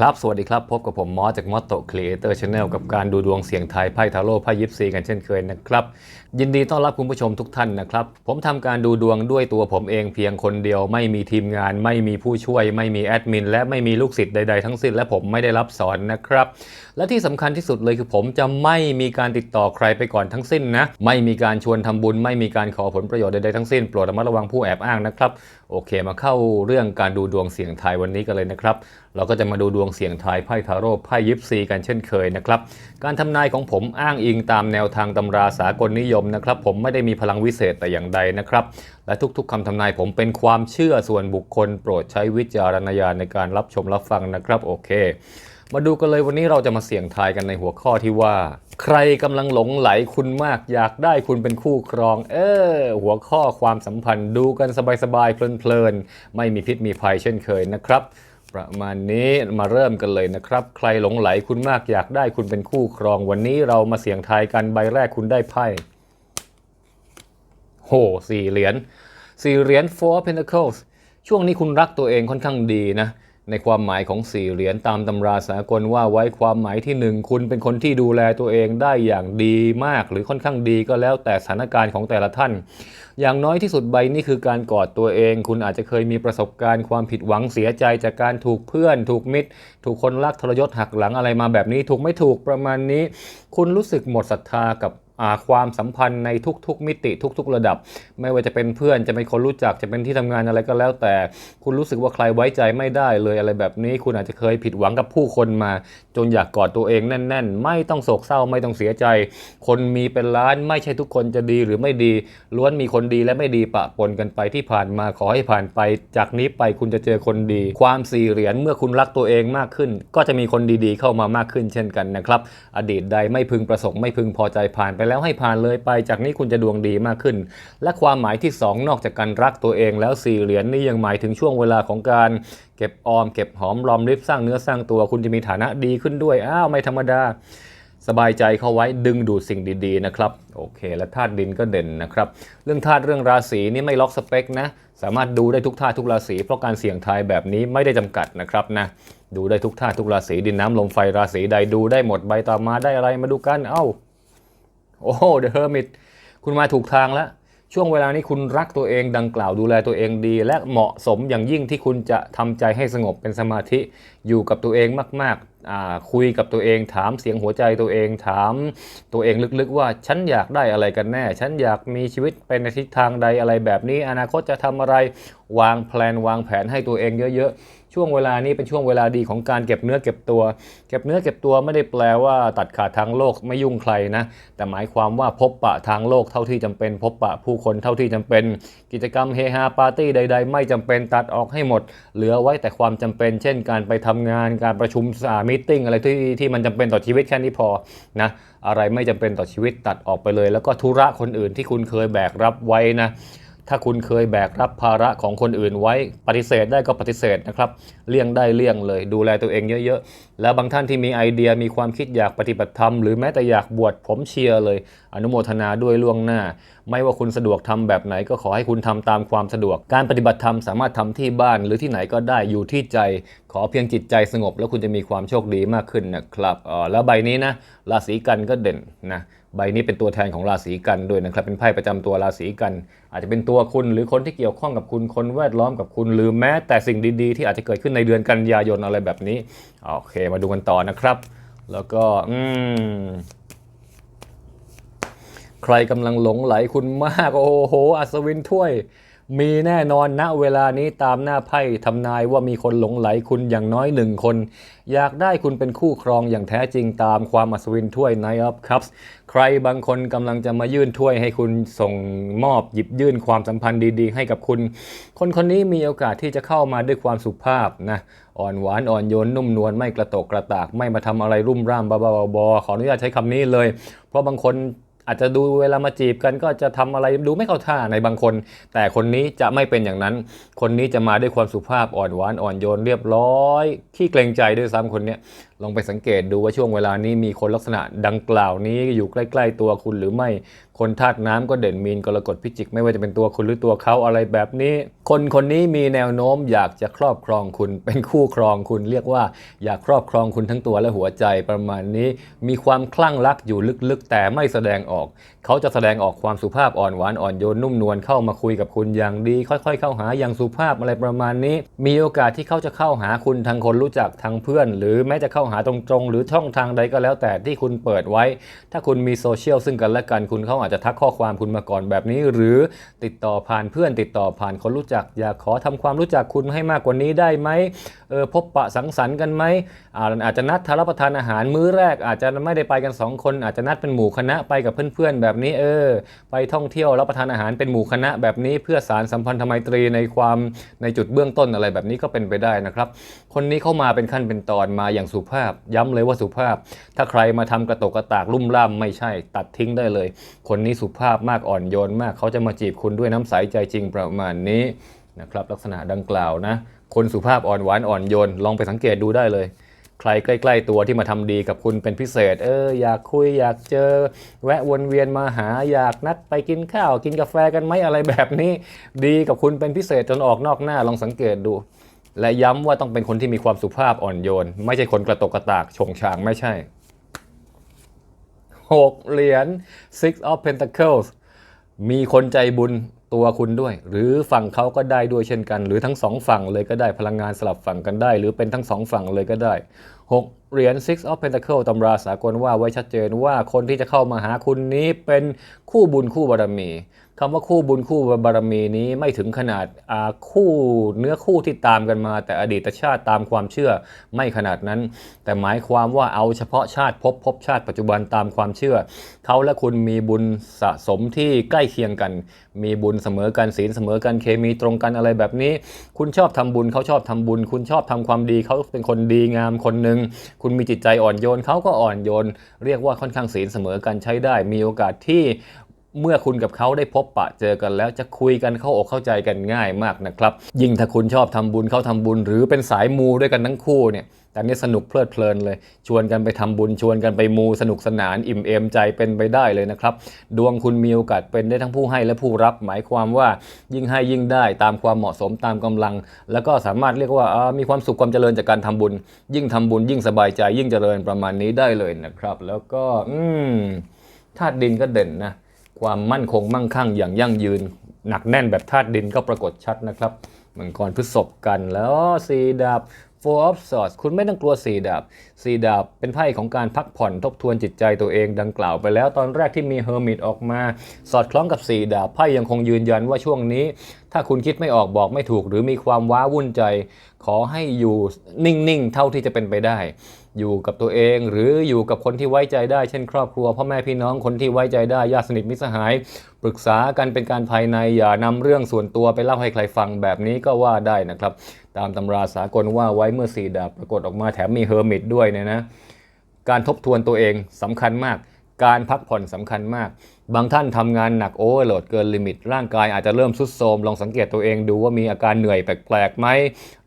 ครับ สวัสดีครับ พบกับผมมอสจากมอตโตครีเอเตอร์ชาแนลกับการดูดวงเสียงไทยไพ่ทาโร่ไพ่ยิปซีกันเช่นเคยนะครับ ยินดีต้อนรับคุณผู้ชมทุกท่านนะครับ ผมทำการดูดวงด้วยตัวผมเองเพียงคนเดียว ไม่มีทีมงาน ไม่มีผู้ช่วย ไม่มีแอดมิน และไม่มีลูกศิษย์ใดๆทั้งสิ้น และผมไม่ได้รับสอนนะครับ และที่สำคัญที่สุดเลยคือผมจะไม่มีการติดต่อใครไปก่อนทั้งสิ้นนะ ไม่มีการชวนทำบุญ ไม่มีการขอผลประโยชน์ใดๆทั้งสิ้น โปรดระมัดระวังผู้แอบอ้างนะครับ โอเค มาเข้าเรื่องการดูดวงเสียงไทยวันนี้กันเลยนะครับ เราก็จะมาดูดวงเสียงทายไพ่ทาโร่ไพ่ยิปซีกันเช่นเคยนะครับ การทำนายของผมอ้างอิงตามแนวทางตำราสากลนิยมนะครับ ผมไม่ได้มีพลังวิเศษแต่อย่างใดนะครับ และทุกๆคำทำนายผมเป็นความเชื่อส่วนบุคคล โปรดใช้วิจารณญาณในการรับชมรับฟังนะครับโอเคมาดูกันเลยวันนี้เราจะมาเสี่ยงทายกันในหัวข้อที่ว่า ใครกำลังหลงไหลคุณมากอยากได้คุณเป็นคู่ครอง เออ หัวข้อความสัมพันธ์ดูกันสบายๆเพลินๆ ไม่มีพิษมีภัยเช่นเคยนะครับ ประมาณนี้มาเริ่มกันเลยนะครับ ใครหลงไหลคุณมากอยากได้คุณเป็นคู่ครอง วันนี้เรามาเสี่ยงทายกันใบแรกคุณได้ไพ่โหสี่เหรียญสี่เหรียญ four pentacles ช่วงนี้คุณรักตัวเองค่อนข้างดีนะ ในความหมายของสี่เหรียญตามตำราสากลว่าไว้ความหมายที่หนึ่งคุณเป็นคนที่ดูแลตัวเองได้อย่างดีมาก หรือค่อนข้างดีก็แล้วแต่สถานการณ์ของแต่ละท่าน อย่างน้อยที่สุดใบนี้คือการกอดตัวเอง คุณอาจจะเคยมีประสบการณ์ความผิดหวังเสียใจจากการถูกเพื่อน ถูกมิตร ถูกคนรักทรยศหักหลังอะไรมาแบบนี้ ถูกไม่ถูกประมาณนี้ คุณรู้สึกหมดศรัทธากับ ความสัมพันธ์ในทุก ๆ มิติทุก ๆ ระดับ ไม่ว่าจะเป็นเพื่อนจะเป็นคนรู้จักจะเป็นที่ทำงานอะไรก็แล้ว แต่คุณรู้สึกว่าใครไว้ใจไม่ได้เลยอะไรแบบนี้ คุณอาจจะเคยผิดหวังกับผู้คนมา จนอยากกอดตัวเองแน่น ๆ ไม่ต้องโศกเศร้าไม่ต้องเสียใจ คนมีเป็นล้านไม่ใช่ทุกคนจะดีหรือไม่ดี ล้วนมีคนดีและไม่ดีปะปนกันไปที่ผ่านมาขอให้ผ่านไป จากนี้ไปคุณจะเจอคนดี ความสี่เหรียญเมื่อคุณรักตัวเองมากขึ้น ก็จะมีคนดีๆ เข้ามามากขึ้นเช่นกันนะครับ อดีตใดไม่พึงประสงค์ไม่พึงพอใจผ่านไปแล้วให้ผ่านเลยไปจากนี้คุณจะดวงดีมากขึ้น และความหมายที่สองนอกจากการรักตัวเองแล้วสี่เหรียญนี่ยังหมายถึงช่วงเวลาของการเก็บออมเก็บหอมรอมริบสร้างเนื้อสร้างตัว คุณจะมีฐานะดีขึ้นด้วยอ้าวไม่ธรรมดา สบายใจเข้าไว้ดึงดูดสิ่งดีๆนะครับโอเค และธาตุดินก็เด่นนะครับเรื่องธาตุเรื่องราศีนี่ไม่ล็อกสเปคนะสามารถดูได้ทุกธาตุทุกราศีเพราะการเสี่ยงทายแบบนี้ไม่ได้จำกัดนะครับนะดูได้ทุกธาตุทุกราศีดินน้ำลมไฟราศีใดดูได้หมดใบต่อมาได้อะไรมาดูกันเอ้า โอ้เดอะเฮอร์มิตคุณมาถูกทางแล้ว ช่วงเวลานี้คุณรักตัวเองดังกล่าวดูแลตัวเองดี และเหมาะสมอย่างยิ่งที่คุณจะทำใจให้สงบเป็นสมาธิอยู่กับตัวเองมาก ๆ คุยกับตัวเอง ถามเสียงหัวใจตัวเอง ถามตัวเองลึกๆ ว่าฉันอยากได้อะไรกันแน่ ฉันอยากมีชีวิตไปในทิศทางใดอะไรแบบนี้ อนาคตจะทำอะไรวางแผนวางแผนให้ตัวเองเยอะๆ ช่วงเวลานี้เป็นช่วงเวลาดีของการเก็บเนื้อเก็บตัว เก็บเนื้อเก็บตัวไม่ได้แปลว่าตัดขาดทางโลกไม่ยุ่งใครนะ แต่หมายความว่าพบปะทางโลกเท่าที่จำเป็น พบปะผู้คนเท่าที่จำเป็น กิจกรรมเฮฮาปาร์ตี้ใด ๆ ไม่จำเป็นตัดออกให้หมด เหลือไว้แต่ความจำเป็น เช่น การไปทำงานการประชุมสามิติ๊งอะไรที่ที่มันจำเป็นต่อชีวิตแค่นี้พอนะอะไรไม่จำเป็นต่อชีวิตตัดออกไปเลย แล้วก็ธุระคนอื่นที่คุณเคยแบกรับไว้นะถ้าคุณเคยแบกรับภาระของคนอื่นไว้ปฏิเสธได้ก็ปฏิเสธนะครับ เลี่ยงได้เลี่ยงเลย ดูแลตัวเองเยอะ แล้วบางท่านที่มีไอเดียมีความคิดอยากปฏิบัติธรรมหรือแม้แต่อยากบวชผมเชียร์เลย อนุโมทนาด้วยล่วงหน้า ไม่ว่าคุณสะดวกทำแบบไหนก็ขอให้คุณทำตามความสะดวก การปฏิบัติธรรมสามารถทำที่บ้านหรือที่ไหนก็ได้อยู่ที่ใจ ขอเพียงจิตใจสงบ แล้วคุณจะมีความโชคดีมากขึ้นนะครับอ๋อแล้วใบนี้นะราศีกันก็เด่นนะใบนี้เป็นตัวแทนของราศีกันด้วยนะครับ เป็นไพ่ประจำตัวราศีกัน อาจจะเป็นตัวคุณหรือคนที่เกี่ยวข้องกับคุณคนแวดล้อมกับคุณ หรือแม้แต่สิ่งดีๆ ที่อาจจะเกิดขึ้นในเดือนกันยายนอะไรแบบนี้ โอเคมาดูกันต่อนะครับ แล้วก็อืมใครกำลังหลงไหลคุณมาก โอ้โห อัศวินถ้วย มีแน่นอนณเวลานี้ตามหน้าไพ่ทำนายว่ามีคนหลงไหลคุณอย่างน้อยหนึ่งคน อยากได้คุณเป็นคู่ครองอย่างแท้จริงตามความอัศวินถ้วย Knight of Cups ใครบางคนกำลังจะมายื่นถ้วยให้คุณส่งมอบหยิบยื่นความสัมพันธ์ดีๆ ให้กับคุณ คนคนนี้มีโอกาสที่จะเข้ามาด้วยความสุภาพนะอ่อนหวานอ่อนโยนนุ่มนวลไม่กระตกกระตาก ไม่มาทำอะไรรุ่มร่ามบ้าๆบอๆขออนุญาตใช้คำนี้เลย เพราะบางคน อาจจะดูเวลามาจีบกันก็จะทำอะไรดูไม่เข้าท่าในบางคน แต่คนนี้จะไม่เป็นอย่างนั้น คนนี้จะมาด้วยความสุภาพอ่อนหวานอ่อนโยนเรียบร้อยขี้เกรงใจด้วยซ้ำคนเนี้ย ลองไปสังเกตดูว่าช่วงเวลานี้มีคนลักษณะดังกล่าวนี้อยู่ใกล้ ๆ ตัวคุณหรือไม่ คนธาตุน้ำก็เด่นมีนกรกฎพิจิก ไม่ว่าจะเป็นตัวคุณหรือตัวเขาอะไรแบบนี้ คนคนนี้มีแนวโน้มอยากจะครอบครองคุณ เป็นคู่ครองคุณเรียกว่าอยากครอบครองคุณทั้งตัวและหัวใจประมาณนี้ มีความคลั่งรักอยู่ลึกๆ แต่ไม่แสดงออก เขาจะแสดงออกความสุภาพอ่อนหวานอ่อนโยนนุ่มนวลเข้ามาคุยกับคุณอย่างดี ค่อย ๆ เข้าหาอย่างสุภาพอะไรประมาณนี้ มีโอกาสที่เขาจะเข้าหาคุณทางคนรู้จักทางเพื่อน หรือแม้จะเข้าหาตรงๆ หรือช่องทางใดก็แล้วแต่ที่คุณเปิดไว้ ถ้าคุณมีโซเชียลซึ่งกันและกันคุณเขาอาจจะทักข้อความคุณมาก่อนแบบนี้ หรือติดต่อผ่านเพื่อนติดต่อผ่านคนรู้จัก อยากขอทำความรู้จักคุณให้มากกว่านี้ได้ไหมเออพบปะสังสรรค์กันไหมอาจจะนัดทารับประทานอาหารมื้อแรก อาจจะไม่ได้ไปกันสองคน อาจจะนัดเป็นหมู่คณะไปกับเพื่อนๆแบบนี้เออ ไปท่องเที่ยวรับประทานอาหารเป็นหมู่คณะแบบนี้เพื่อสารสัมพันธไมตรีในความในจุดเบื้องต้นอะไรแบบนี้ก็เป็นไปได้นะครับ คนนี้เข้ามาเป็นขั้นเป็นตอนมาอย่างสุภาพย้ำเลยว่าสุภาพ ถ้าใครมาทำกระตกกระตากลุ่มล่ามไม่ใช่ ตัดทิ้งได้เลย คนนี้สุภาพมากอ่อนโยนมาก เขาจะมาจีบคุณด้วยน้ำใสใจจริงประมาณนี้นะครับลักษณะดังกล่าวนะ คนสุภาพอ่อนหวานอ่อนโยนลองไปสังเกตดูได้เลย ใครใกล้ ๆ ตัวที่มาทำดีกับคุณเป็นพิเศษ เอออยากคุยอยากเจอ แวะวนเวียนมาหาอยากนัดไปกินข้าว กินกาแฟกันไหมอะไรแบบนี้ ดีกับคุณเป็นพิเศษจนออกนอกหน้าลองสังเกตดู และย้ำว่าต้องเป็นคนที่มีความสุภาพอ่อนโยน ไม่ใช่คนกระตกกระตากชงชางไม่ใช่ 6 เหรียญ Six of Pentacles มีคนใจบุญตัวคุณด้วย หรือฝั่งเขาก็ได้ด้วยเช่นกัน หรือทั้งสองฝั่งเลยก็ได้พลังงานสลับฝั่งกันได้ หรือเป็นทั้งสองฝั่งเลยก็ได้ 6 เหรียญ Six of Pentacles ตำราสากลว่าไว้ชัดเจนว่าคนที่จะเข้ามาหาคุณนี้เป็นคู่บุญคู่บารมี คำว่าคู่บุญคู่บารมีนี้ไม่ถึงขนาดาคู่เนื้อคู่ที่ตามกันมา แต่อดีตชาติตามความเชื่อไม่ขนาดนั้น แต่หมายความว่าเอาเฉพาะชาติพภพบชาติปัจจุบันตามความเชื่อ เขาและคุณมีบุญสะสมที่ใกล้เคียงกัน มีบุญเสมอกันศีลเสมอกันเคมีตรงกันอะไรแบบนี้ คุณชอบทำบุญเขาชอบทำบุญ คุณชอบทำความดีเขาเป็นคนดีงามคนหนึ่งคุณมีจิตใจอ่อนโยนเขาก็อ่อนโยน เรียกว่าค่อนข้างศีลเสมอกันใช้ได้ มีโอกาสที่ เมื่อคุณกับเขาได้พบปะเจอกันแล้วจะคุยกันเข้าอกเข้าใจกันง่ายมากนะครับ ยิ่งถ้าคุณชอบทำบุญเข้าทำบุญ หรือเป็นสายมูด้วยกันทั้งคู่เนี่ยแต่นี้สนุกเพลิดเพลินเลย ชวนกันไปทำบุญชวนกันไปมูสนุกสนานอิ่มเอมใจเป็นไปได้เลยนะครับ ดวงคุณมีโอกาสเป็นได้ทั้งผู้ให้และผู้รับ หมายความว่ายิ่งให้ยิ่งได้ตามความเหมาะสมตามกำลัง แล้วก็สามารถเรียกว่าามีความสุขความเจริญจากการทำบุญ ยิ่งทำบุญยิ่งสบายใจยิ่งเจริญประมาณนี้ได้เลยนะครับ แล้วก็อืมธาตุดินก็เด่นนะ ความมั่นคงมั่งคั่งอย่างยั่งยืน หนักแน่นแบบธาตุดินก็ปรากฏชัดนะครับมังกรพฤษภกันแล้วสีดาบ Four of Swords คุณไม่ต้องกลัวสีดาบสีดาบเป็นไพ่ของการพักผ่อนทบทวนจิตใจตัวเองดังกล่าวไปแล้วตอนแรกที่มีเฮอร์มิตออกมา สอดคล้องกับสีดาบไพ่ยังคงยืนยันว่าช่วงนี้ ถ้าคุณคิดไม่ออกบอกไม่ถูกหรือมีความว้าวุ่นใจ ขอให้อยู่นิ่งๆ เท่าที่จะเป็นไปได้ อยู่กับตัวเอง หรืออยู่กับคนที่ไว้ใจได้เช่น ครอบครัวพ่อแม่พี่น้องคนที่ไว้ใจได้ญาติสนิทมิตรสหาย ปรึกษากันเป็นการภายในอย่านำเรื่องส่วนตัวไปเล่าให้ใครฟังแบบนี้ก็ว่าได้นะครับ ตามตำราสากลว่าไว้เมื่อสีดาบปรากฏออกมาแถมมีเฮอร์มิตด้วยเนี่ยนะการทบทวนตัวเองสำคัญมาก การพักผ่อนสำคัญมาก บางท่านทำงานหนักโอเวอร์โหลดเกินลิมิต ร่างกายอาจจะเริ่มทรุดโทรมลองสังเกตตัวเองดูว่ามีอาการเหนื่อยแปลกๆไหม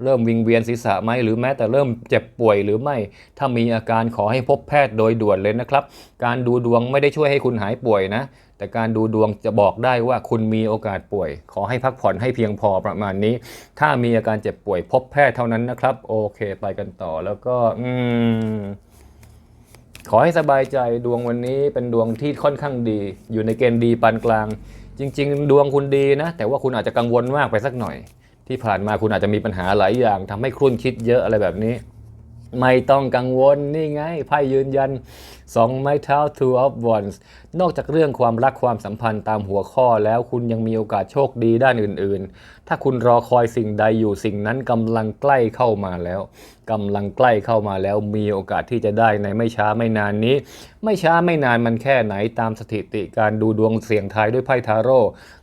เริ่มวิงเวียนศีรษะไหม หรือแม้แต่เริ่มเจ็บป่วยหรือไม่ ถ้ามีอาการขอให้พบแพทย์โดยด่วนเลยนะครับ การดูดวงไม่ได้ช่วยให้คุณหายป่วยนะ แต่การดูดวงจะบอกได้ว่าคุณมีโอกาสป่วย ขอให้พักผ่อนให้เพียงพอประมาณนี้ ถ้ามีอาการเจ็บป่วยพบแพทย์เท่านั้นนะครับ โอเค ไปกันต่อแล้วก็ อืม ขอให้สบายใจดวงวันนี้เป็นดวงที่ค่อนข้างดี อยู่ในเกณฑ์ดีปานกลาง จริง ๆ ดวงคุณดีนะ แต่ว่าคุณอาจจะกังวลมากไปสักหน่อย ที่ผ่านมาคุณอาจจะมีปัญหาหลายอย่างทำให้ครุ่นคิดเยอะอะไรแบบนี้ ไม่ต้องกังวลนี่ไงไพ่ยืนยัน สองไม้เท้า two of wands นอกจากเรื่องความรักความสัมพันธ์ตามหัวข้อแล้วคุณยังมีโอกาสโชคดีด้านอื่น ๆ ถ้าคุณรอคอยสิ่งใดอยู่สิ่งนั้นกำลังใกล้เข้ามาแล้วกำลังใกล้เข้ามาแล้วมีโอกาสที่จะได้ในไม่ช้าไม่นานนี้ ไม่ช้าไม่นานมันแค่ไหนตามสถิติการดูดวงเสี่ยงทายด้วยไพ่ทาโร่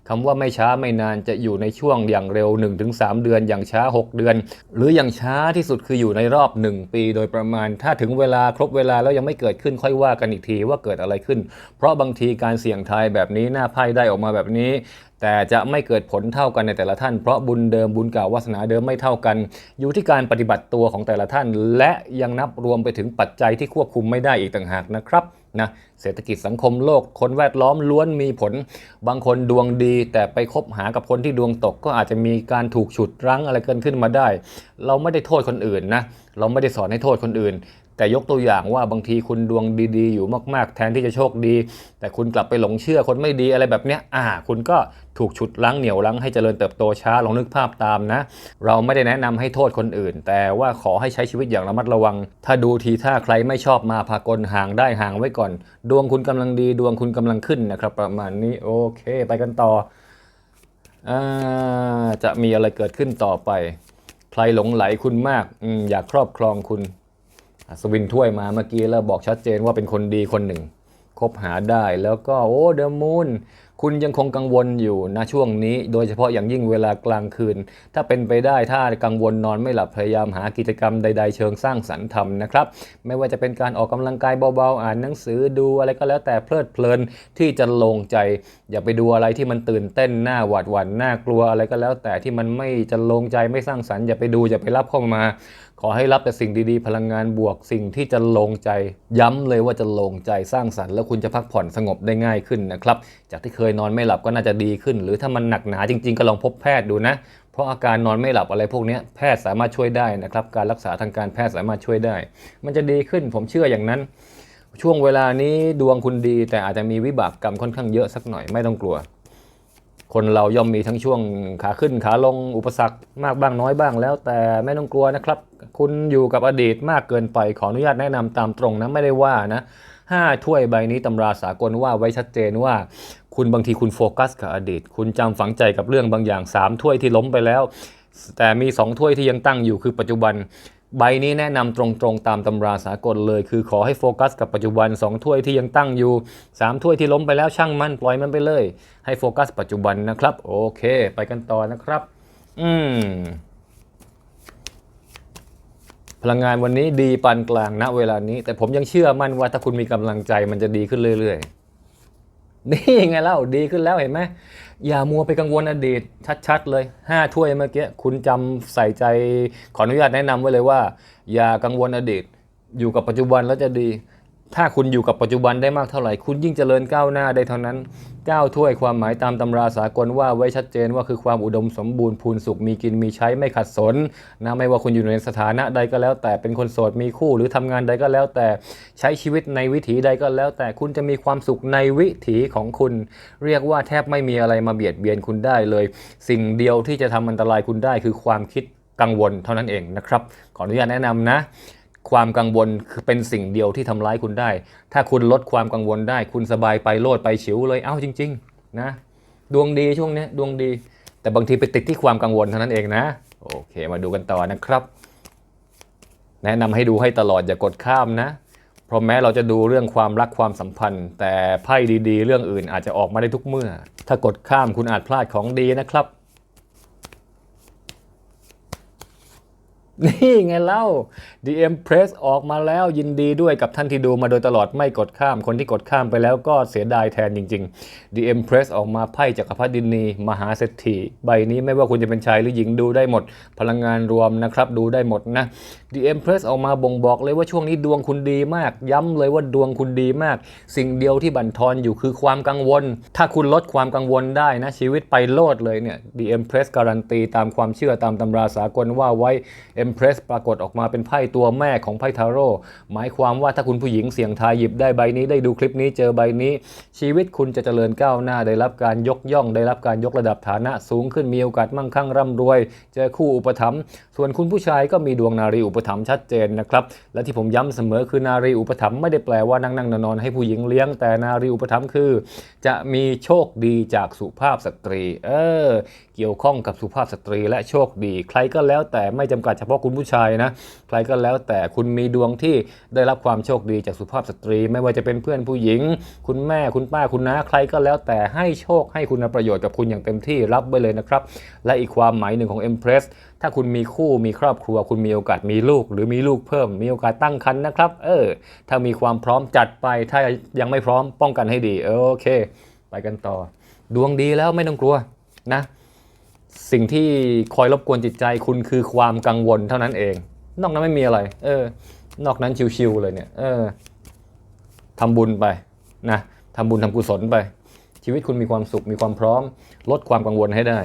คำว่าไม่ช้าไม่นานจะอยู่ในช่วงอย่างเร็ว 1-3 เดือนอย่างช้า 6 เดือน หรืออย่างช้าที่สุดคืออยู่ในรอบ 1 ปี โดยประมาณถ้าถึงเวลาครบเวลาแล้วยังไม่เกิดขึ้นค่อยว่ากันอีกทีว่าเกิดอะไรขึ้น เพราะบางทีการเสี่ยงทายแบบนี้หน้าไพ่ได้ออกมาแบบนี้ แต่จะไม่เกิดผลเท่ากันในแต่ละท่าน เพราะบุญเดิมบุญเก่าวาสนาเดิมไม่เท่ากัน อยู่ที่การปฏิบัติตัวของแต่ละท่าน และยังนับรวมไปถึงปัจจัยที่ควบคุมไม่ได้อีกต่างหากนะครับนะเศรษฐกิจสังคมโลกคนแวดล้อมล้วนมีผล บางคนดวงดี แต่ไปคบหากับคนที่ดวงตกก็อาจจะมีการถูกฉุดรั้งอะไรเกินขึ้นมาได้ เราไม่ได้โทษคนอื่นนะเราไม่ได้สอนให้โทษคนอื่น แต่ยกตัวอย่างว่าบางทีคุณดวงดีๆ อยู่มากๆ แทนที่จะโชคดี แต่คุณกลับไปหลงเชื่อคนไม่ดีอะไรแบบเนี้ยอ่า คุณก็ถูกฉุดรั้งเหนี่ยวรั้งให้เจริญเติบโตช้าลองนึกภาพตามนะ เราไม่ได้แนะนำให้โทษคนอื่น แต่ว่าขอให้ใช้ชีวิตอย่างระมัดระวัง ถ้าดูทีท่าใครไม่ชอบมาพากลห่างได้ห่างไว้ก่อน ดวงคุณกำลังดีดวงคุณกำลังขึ้นนะครับ ประมาณนี้โอเค ไปกันต่ออจะมีอะไรเกิดขึ้นต่อไป ใครหลงไหลคุณมากอมอยากครอบครองคุณ อัศวินถ้วยมาเมื่อกี้แล้วบอกชัดเจนว่าเป็นคนดีคนหนึ่ง คบหาได้แล้วก็โอ้เดอะมูนคุณยังคงกังวลอยู่นะช่วงนี้ โดยเฉพาะอย่างยิ่งเวลากลางคืน ถ้าเป็นไปได้ถ้ากังวลนอนไม่หลับพยายามหากิจกรรมใด ๆ เชิงสร้างสรรค์ทำนะครับ ไม่ว่าจะเป็นการออกกำลังกายเบาๆ อ่านหนังสือดูอะไรก็แล้วแต่เพลิดเพลินที่จะลงใจ อย่าไปดูอะไรที่มันตื่นเต้นหน้าหวาดหวั่นน่ากลัวอะไรก็แล้วแต่ที่มันไม่จะลงใจไม่สร้างสรรค์อย่าไปดูอย่าไปรับเข้ามาขอให้รับแต่สิ่งดีๆ พลังงานบวกสิ่งที่จะลงใจ ย้ำเลยว่าจะลงใจสร้างสรรค์แล้วคุณจะพักผ่อนสงบได้ง่ายขึ้นนะครับ จากที่เคยนอนไม่หลับก็น่าจะดีขึ้น หรือถ้ามันหนักหนาจริงๆ ก็ลองพบแพทย์ดูนะ เพราะอาการนอนไม่หลับอะไรพวกนี้แพทย์สามารถช่วยได้นะครับ การรักษาทางการแพทย์สามารถช่วยได้ มันจะดีขึ้นผมเชื่ออย่างนั้น ช่วงเวลานี้ดวงคุณดี แต่อาจจะมีวิบากกรรมค่อนข้างเยอะสักหน่อยไม่ต้องกลัว คนเราย่อมมีทั้งช่วงขาขึ้นขาลงอุปสรรคมากบ้างน้อยบ้าง แล้วแต่ไม่ต้องกลัวนะครับ คุณอยู่กับอดีตมากเกินไปขออนุญาตแนะนำตามตรงนะไม่ได้ว่านะห้าถ้วยใบนี้ตำราสากลว่าไว้ชัดเจนว่า คุณบางทีคุณโฟกัสกับอดีต คุณจำฝังใจกับเรื่องบางอย่างสามถ้วยที่ล้มไปแล้ว แต่มีสองถ้วยที่ยังตั้งอยู่คือปัจจุบัน ใบนี้แนะนำตรงๆตามตำราสากลเลย คือขอให้โฟกัสกับปัจจุบัน 2 ถ้วยที่ยังตั้งอยู่ 3 ถ้วยที่ล้มไปแล้วช่างมันปล่อยมันไปเลย ให้โฟกัสปัจจุบันนะครับ โอเค ไปกันต่อนะครับ อืมพลังงานวันนี้ดีปานกลางณเวลานี้ แต่ผมยังเชื่อมั่นว่าถ้าคุณมีกำลังใจมันจะดีขึ้นเรื่อยๆ นี่ไงเล่าดีขึ้นแล้วเห็นไหม อย่ามัวไปกังวลอดีตชัดๆเลยห้าถ้วยเมื่อกี้คุณจำใส่ใจขออนุญาตแนะนำไว้เลยว่า อย่ากังวลอดีตอยู่กับปัจจุบันแล้วจะดี ถ้าคุณอยู่กับปัจจุบันได้มากเท่าไหร่ คุณยิ่งเจริญก้าวหน้าได้เท่านั้นก้าวถ้วยความหมายตามตำราสากลว่าไว้ชัดเจนว่าคือความอุดมสมบูรณ์พูนสุขมีกินมีใช้ไม่ขัดสนนะไม่ว่าคุณอยู่ในสถานะใดก็แล้ว แต่เป็นคนโสดมีคู่ หรือทำงานใดก็แล้วแต่ใช้ชีวิตในวิถีใดก็แล้ว แต่คุณจะมีความสุขในวิถีของคุณ เรียกว่าแทบไม่มีอะไรมาเบียดเบียนคุณได้เลย สิ่งเดียวที่จะทำอันตรายคุณได้คือความคิดกังวลเท่านั้นเองนะครับขออนุญาตแนะนำนะ ความกังวลคือเป็นสิ่งเดียวที่ทำร้ายคุณได้ ถ้าคุณลดความกังวลได้ คุณสบายไปโลดไปฉิวเลยเอ้าจริง ๆ นะ ดวงดีช่วงนี้ดวงดี แต่บางทีไปติดที่ความกังวลเท่านั้นเองนะ โอเค มาดูกันต่อนะครับ แนะนำให้ดูให้ตลอดอย่ากดข้ามนะ เพราะแม้เราจะดูเรื่องความรักความสัมพันธ์ แต่ไพ่ดีๆ เรื่องอื่นอาจจะออกมาได้ทุกเมื่อ ถ้ากดข้ามคุณอาจพลาดของดีนะครับ นี่ไงเล่า DM Press ออกมาแล้วยินดีด้วยกับท่านที่ดูมาโดยตลอดไม่กดข้าม คนที่กดข้ามไปแล้วก็เสียดายแทนจริง ๆ DM Press ออกมาไพ่จักรพรรดินี มหาเศรษฐีใบนี้ไม่ว่าคุณจะเป็นชายหรือหญิงดูได้หมด พลังงานรวมนะครับ ดูได้หมดนะ DM Press ออกมาบ่งบอกเลยว่าช่วงนี้ดวงคุณดีมาก ย้ำเลยว่าดวงคุณดีมาก สิ่งเดียวที่บั่นทอนอยู่คือความกังวล ถ้าคุณลดความกังวลได้นะชีวิตไปโลดเลยเนี่ย DM Press การันตีตามความเชื่อตามตำราสากลว่าไว้ Empress ปรากฏออกมาเป็นไพ่ตัวแม่ของไพ่ทาโร่หมายความว่าถ้าคุณผู้หญิงเสี่ยงทายหยิบได้ใบนี้ได้ดูคลิปนี้เจอใบนี้ ชีวิตคุณจะเจริญก้าวหน้าได้รับการยกย่องได้รับการยกระดับฐานะสูงขึ้นมีโอกาสมั่งคั่งร่ำรวย เจอคู่อุปถัมภ์ส่วนคุณผู้ชายก็มีดวงนารีอุปถัมภ์ชัดเจนนะครับและที่ผมย้ำเสมอคือนารีอุปถัมภ์ไม่ได้แปลว่านั่งนั่งนอนนอนให้ผู้หญิงเลี้ยงแต่นารีอุปถัมภ์คือ จะมีโชคดีจากสุภาพสตรี เออ เกี่ยวข้องกับสุภาพสตรีและโชคดี ใครก็แล้วแต่ไม่จำกัดเฉพาะคุณผู้ชายนะใครก็แล้วแต่คุณมีดวงที่ได้รับความโชคดีจากสุภาพสตรี ไม่ว่าจะเป็นเพื่อนผู้หญิง คุณแม่คุณป้าคุณน้าใครก็แล้วแต่ให้โชคให้คุณประโยชน์กับคุณอย่างเต็มที่รับไว้เลยนะครับ และอีกความหมายหนึ่งของ Empress ถ้าคุณมีคู่มีครอบครัว คุณมีโอกาสมีลูก หรือมีลูกเพิ่ม มีโอกาสตั้งครรภ์นะครับ เออ ถ้ามีความพร้อมจัดไปถ้ายังไม่พร้อมป้องกันให้ดี โอเค ไปกันต่อ ดวงดีแล้วไม่ต้องกลัวนะ สิ่งที่คอยรบกวนจิตใจคุณคือความกังวลเท่านั้นเอง นอกนั้นไม่มีอะไร เออ นอกนั้นชิวๆเลยเนี่ย เออทำบุญไปนะทำบุญทำกุศลไป ชีวิตคุณมีความสุขมีความพร้อม ลดความกังวลให้ได้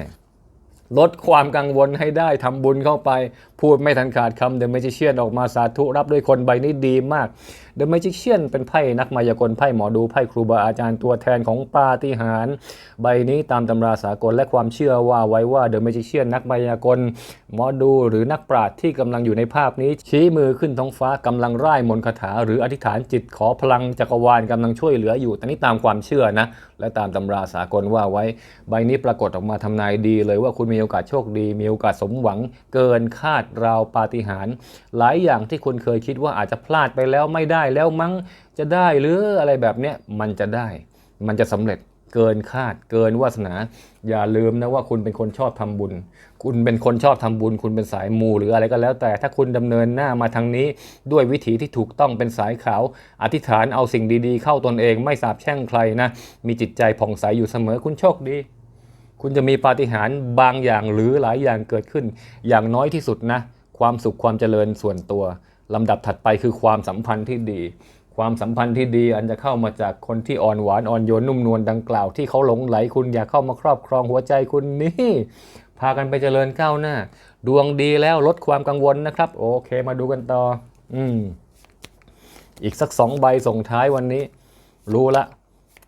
ลดความกังวลให้ได้ทำบุญเข้าไป พูดไม่ทันขาดคำเด e ม a จิเชียนออกมาสาธุรับด้วยคนใบนี้ดีมากเด e ม a จิเชียนเป็นไพ่นักมายากลไพ่หมอดูไพ่ครูบาอาจารย์ตัวแทนของปาฏิหาริย์ใบนี้ตามตำราสากลและความเชื่อว่าไว้ว่าเด e ม a จิเชียนนักมายากลหมอดูหรือนักปราชญ์ที่กำลังอยู่ในภาพนี้ ชี้มือขึ้นท้องฟ้ากำลังร่ายมนต์คาถา หรืออธิษฐานจิตขอพลังจักรวาลกำลังช่วยเหลืออยู่แต่นี้ตามความเชื่อนะและตามตำราสากลว่าไว้ ใบนี้ปรากฏออกมาทำนายดีเลยว่าคุณมีโอกาสโชคดี มีโอกาสสมหวังเกินคาดราวปาฏิหาริย์หลายอย่างที่คุณเคยคิดว่าอาจจะพลาดไปแล้วไม่ได้แล้วมั้งจะได้หรืออะไรแบบเนี้ยมันจะได้ มันจะสำเร็จเกินคาดเกินวาสนา อย่าลืมนะว่าคุณเป็นคนชอบทำบุญ คุณเป็นคนชอบทำบุญ คุณเป็นสายมูหรืออะไรก็แล้ว แต่ถ้าคุณดำเนินหน้ามาทางนี้ ด้วยวิถีที่ถูกต้องเป็นสายขาว อธิษฐานเอาสิ่งดีๆ เข้าตนเองไม่สาบแช่งใครนะ มีจิตใจผ่องใสอยู่เสมอคุณโชคดี คุณจะมีปาฏิหาริย์บางอย่างหรือหลายอย่างเกิดขึ้น อย่างน้อยที่สุดนะ ความสุขความเจริญส่วนตัว ลำดับถัดไปคือความสัมพันธ์ที่ดี ความสัมพันธ์ที่ดีอันจะเข้ามาจากคนที่อ่อนหวานอ่อนโยนนุ่มนวลดังกล่าวที่เขาหลงไหลคุณอยากเข้ามาครอบครองหัวใจคุณนี่พากันไปเจริญก้าวหน้า ดวงดีแล้วลดความกังวลนะครับ โอเคมาดูกันต่อ อืมอีกสักสองใบส่งท้ายวันนี้ รู้ละ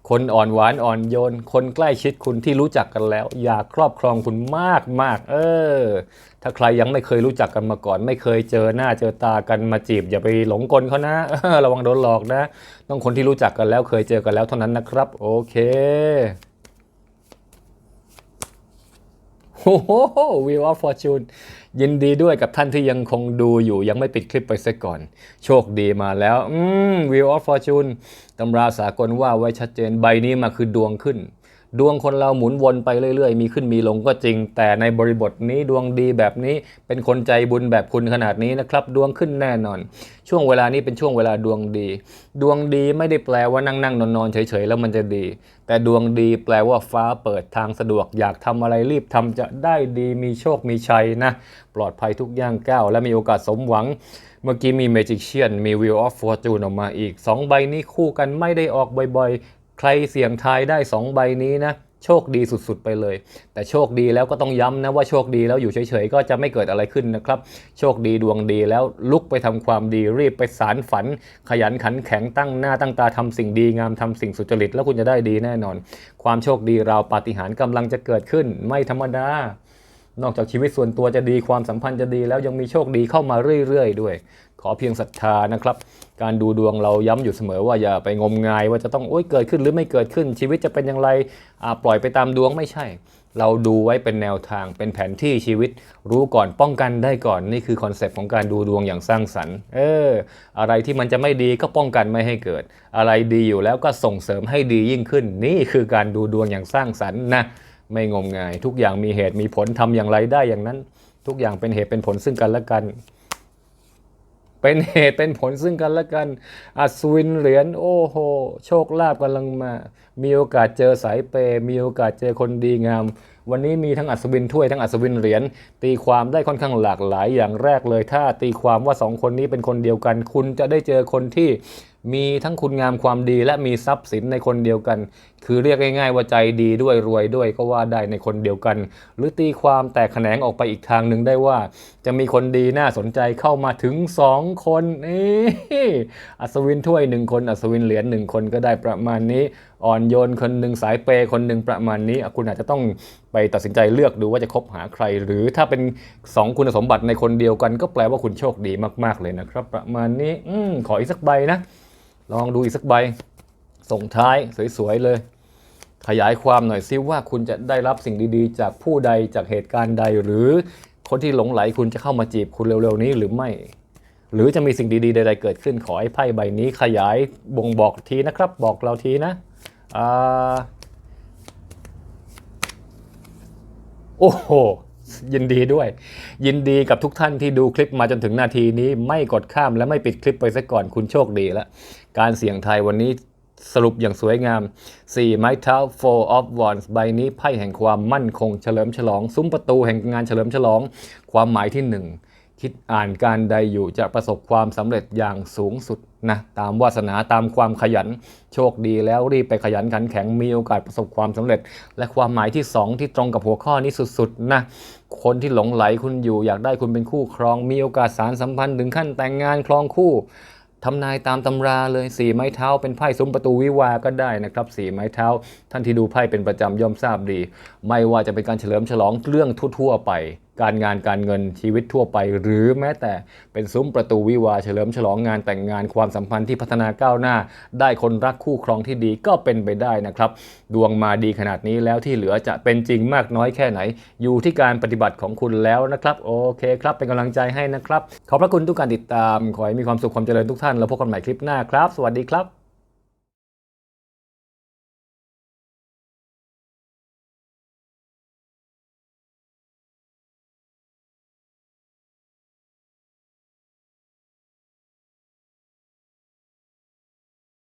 คนอ่อนหวานอ่อนโยน คนใกล้ชิดคุณที่รู้จักกันแล้ว อยากครอบครองคุณมากมากเออ ถ้าใครยังไม่เคยรู้จักกันมาก่อน ไม่เคยเจอหน้าเจอตากันมาจีบ อย่าไปหลงกลเขานะระวังโดนหลอกนะ ต้องคนที่รู้จักกันแล้วเคยเจอกันแล้วเท่านั้นนะครับ โอเค โอ้โห Wheel of Fortune ยินดีด้วยกับท่านที่ยังคงดูอยู่ยังไม่ปิดคลิปไปซะก่อน โชคดีมาแล้วอืม Wheel of Fortune ตำราสากลว่าไว้ชัดเจนใบนี้มาคือดวงขึ้น ดวงคนเราหมุนวนไปเรื่อยๆ มีขึ้นมีลงก็จริง แต่ในบริบทนี้ดวงดีแบบนี้เป็นคนใจบุญแบบคุณขนาดนี้นะครับ ดวงขึ้นแน่นอน ช่วงเวลานี้เป็นช่วงเวลาดวงดี ดวงดีไม่ได้แปลว่านั่งนั่งนอนนอนเฉยๆ แล้วมันจะดี แต่ดวงดีแปลว่าฟ้าเปิดทางสะดวก อยากทำอะไรรีบทำจะได้ดีมีโชคมีชัยนะ ปลอดภัยทุกย่างก้าวและมีโอกาสสมหวังเมื่อกี้มี Magician มี Wheel of Fortune ออกมาอีก 2 ใบนี้คู่กันไม่ได้ออกบ่อยๆ ใครเสี่ยงทายได้ 2 ใบนี้นะโชคดีสุดๆไปเลย แต่โชคดีแล้วก็ต้องย้ำนะว่าโชคดีแล้วอยู่เฉยๆก็จะไม่เกิดอะไรขึ้นนะครับ โชคดีดวงดีแล้วลุกไปทำความดีรีบไปสารฝัน ขยันขันแข็งตั้งหน้าตั้งตาทำสิ่งดีงามทำสิ่งสุจริตแล้วคุณจะได้ดีแน่นอน ความโชคดีราวปาฏิหาริย์กำลังจะเกิดขึ้น ไม่ธรรมดานอกจากชีวิตส่วนตัวจะดีความสัมพันธ์จะดีแล้วยังมีโชคดีเข้ามาเรื่อยๆ ด้วย ขอเพียงศรัทธานะครับ การดูดวงเราย้ำอยู่เสมอว่าอย่าไปงมงายว่าจะต้องโอ้ยเกิดขึ้นหรือไม่เกิดขึ้น ชีวิตจะเป็นอย่างไรปล่อยไปตามดวงไม่ใช่ เราดูไว้เป็นแนวทางเป็นแผนที่ชีวิต รู้ก่อนป้องกันได้ก่อนนี่คือคอนเซปต์ของการดูดวงอย่างสร้างสรรค์ เออ อะไรที่มันจะไม่ดีก็ป้องกันไม่ให้เกิด อะไรดีอยู่แล้วก็ส่งเสริมให้ดียิ่งขึ้น นี่คือการดูดวงอย่างสร้างสรรค์นะไม่งมงาย ทุกอย่างมีเหตุมีผลทำอย่างไรได้อย่างนั้น ทุกอย่างเป็นเหตุเป็นผลซึ่งกันและกัน เป็นเหตุเป็นผลซึ่งกันและกันอัศวินเหรียญโอ้โห โชคลาภกำลังมา มีโอกาสเจอสายเป มีโอกาสเจอคนดีงาม วันนี้มีทั้งอัศวินถ้วยทั้งอัศวินเหรียญตีความได้ค่อนข้างหลากหลายอย่างแรกเลย ถ้าตีความว่าสองคนนี้เป็นคนเดียวกัน คุณจะได้เจอคนที่ มีทั้งคุณงามความดีและมีทรัพย์สินในคนเดียวกัน คือเรียกง่ายๆว่าใจดีด้วยรวยด้วยก็ว่าได้ในคนเดียวกัน หรือตีความแตกแขนงออกไปอีกทางหนึ่งได้ว่า จะมีคนดีน่าสนใจเข้ามาถึง 2 คนนี่อัศวินถ้วยหนึ่งคน อัศวินเหรียญหนึ่งคนก็ได้ประมาณนี้อ่อนโยนคนหนึ่งสายเปย์คนหนึ่งประมาณนี้ คุณอาจจะต้องไปตัดสินใจเลือกดูว่าจะคบหาใคร หรือถ้าเป็น 2 คุณสมบัติในคนเดียวกัน ก็แปลว่าคุณโชคดีมาก ๆ เลยนะครับ ประมาณนี้อขออีกสักใบนะ ลองดูอีกสักใบ ส่งท้ายสวยๆเลย ขยายความหน่อยซิว่าคุณจะได้รับสิ่งดีๆ จากผู้ใดจากเหตุการณ์ใด หรือคนที่หลงไหลคุณจะเข้ามาจีบคุณเร็วๆนี้หรือไม่ หรือจะมีสิ่งดีๆใดๆเกิดขึ้นขอให้ไพ่ใบนี้ ขยายบ่งบอกทีนะครับ บอกเราทีนะอ่าโอ้โห ยินดีด้วย ยินดีกับทุกท่านที่ดูคลิปมาจนถึงนาทีนี้ ไม่กดข้ามและไม่ปิดคลิปไปซะก่อนคุณโชคดีแล้ว การเสี่ยงทายวันนี้สรุปอย่างสวยงาม 4 ไม้เท้า four of wands ใบนี้ไพ่แห่งความมั่นคงเฉลิมฉลอง ซุ้มประตูแห่งงานเฉลิมฉลอง ความหมายที่หนึ่ง คิดอ่านการใดอยู่จะประสบความสำเร็จอย่างสูงสุดนะตามวาสนาตามความขยันโชคดีแล้วรีบไปขยันขันแข็งมีโอกาสประสบความสำเร็จ และความหมายที่ 2 ที่ตรงกับหัวข้อนี้สุดๆนะคนที่หลงไหลคุณอยู่อยากได้คุณเป็นคู่ครอง มีโอกาสสารสัมพันธ์ถึงขั้นแต่งงานครองคู่ทำนายตามตำราเลยสีไม้เท้าเป็นไพ่ซุ้มประตูวิวาก็ได้นะครับสีไม้เท้า ท่านที่ดูไพ่เป็นประจำย่อมทราบดี ไม่ว่าจะเป็นการเฉลิมฉลองเรื่องทั่ว ๆ ไป การงานการเงินชีวิตทั่วไป หรือแม้แต่เป็นซุ้มประตูวิวาเฉลิมฉลองงานแต่งงานความสัมพันธ์ที่พัฒนาก้าวหน้า ได้คนรักคู่ครองที่ดีก็เป็นไปได้นะครับ ดวงมาดีขนาดนี้แล้วที่เหลือจะเป็นจริงมากน้อยแค่ไหน อยู่ที่การปฏิบัติของคุณแล้วนะครับ โอเคครับเป็นกำลังใจให้นะครับขอบพระคุณทุกการติดตามขอให้มีความสุขความเจริญทุกท่านแล้วพบกันใหม่คลิปหน้าครับ สวัสดีครับ